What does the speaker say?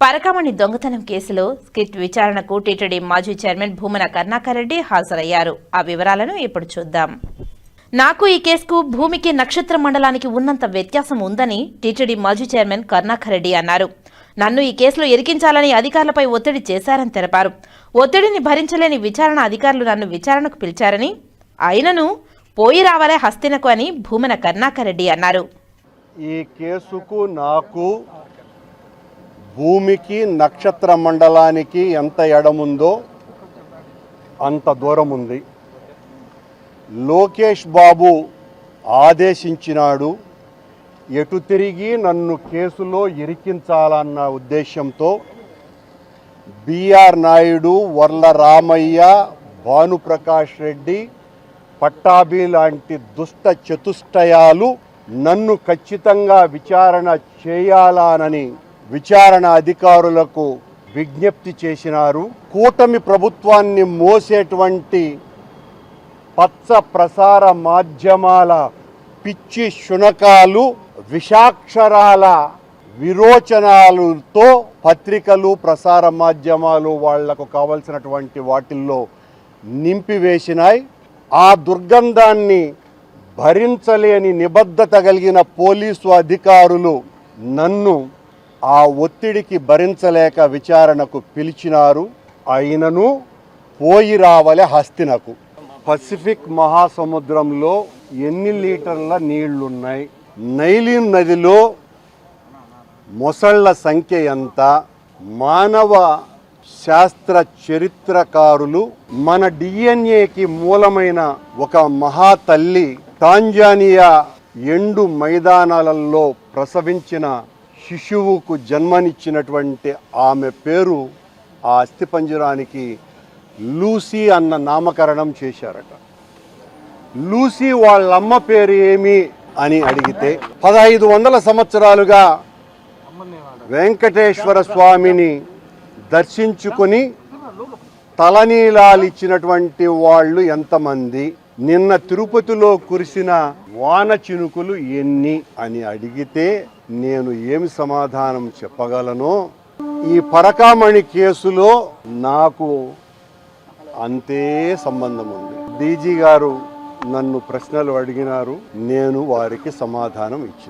పరకామణి దొంగతనం కేసులో స్కిట్ విచారణకు టీటీడీ మాజీ చైర్మన్ భూమన కరుణాకర్ రెడ్డి హాజరయ్యారు. ఆ వివరాలను ఇప్పుడు చూద్దాం. నాకు ఈ కేసుకు భూమికి నక్షత్ర మండలానికి ఉన్నంత వ్యత్యాసం ఉందని టీటీడీ మాజీ చైర్మన్ కరుణాకర్ రెడ్డి అన్నారు. నన్ను ఈ కేసులో ఎరికించాలని అధికారులపై ఒత్తిడి చేశారని తెలిపారు. ఒత్తిడిని భరించలేని విచారణ అధికారులు నన్ను విచారణకు పిలిచారని ఆయనను పోయి రావాలే హస్తినకు అని భూమన కరుణాకర్ రెడ్డి అన్నారు. ఈ కేసుకు నాకు భూమికి నక్షత్ర మండలానికి ఎంత ఎడముందో అంత దూరం ఉంది లోకేష్ బాబు ఆదేశించినాడు ఎటు తిరిగి నన్ను కేసులో ఇరికించాలన్న ఉద్దేశంతో బిఆర్ నాయుడు వర్ల రామయ్య భానుప్రకాష్ రెడ్డి పట్టాభి లాంటి దుష్ట చతుష్టయాలు నన్ను ఖచ్చితంగా విచారణ చేయాలానని విచారణ అధికారులకు విజ్ఞప్తి చేసినారు. కూటమి ప్రభుత్వాన్ని మోసేటువంటి పచ్చ ప్రసార మాధ్యమాల పిచ్చి శునకాలు విషాక్షరాల విరోచనాలతో పత్రికలు ప్రసార మాధ్యమాలు వాళ్ళకు కావలసినటువంటి వాటిల్లో నింపివేసినాయి. ఆ దుర్గంధాన్ని భరించలేని నిబద్ధత కలిగిన పోలీసు అధికారులు నన్ను ఆ ఒత్తిడికి భరించలేక విచారణకు పిలిచినారు. అయినను పోయి రావలే హస్తినకు. పసిఫిక్ మహాసముద్రంలో ఎన్ని లీటర్ల నీళ్ళున్నాయి? నైలిన్ నదిలో మొసళ్ళ సంఖ్య ఎంత? మానవ శాస్త్ర చరిత్రకారులు మన డిఎన్ఏకి మూలమైన ఒక మహాతల్లి టాంజానియా ఎండు మైదానాలలో ప్రసవించిన శిశువుకు జన్మనిచ్చినటువంటి ఆమె పేరు ఆ అస్థిపంజరానికి లూసీ అన్న నామకరణం చేశారట. లూసీ వాళ్ళమ్మ పేరు ఏమి అని అడిగితే పదహైదు వందల సంవత్సరాలుగా వెంకటేశ్వర స్వామిని దర్శించుకొని తలనీలాలిచ్చినటువంటి వాళ్ళు ఎంతమంది? నిన్న తిరుపతిలో కురిసిన వాన చినుకులు ఎన్ని అని అడిగితే నేను ఏమి సమాధానం చెప్పగలను? ఈ పరకామణి కేసులో నాకు అంతే సంబంధం ఉంది. డీజీ గారు నన్ను ప్రశ్నలు అడిగినారు. నేను వారికి సమాధానం ఇచ్చిన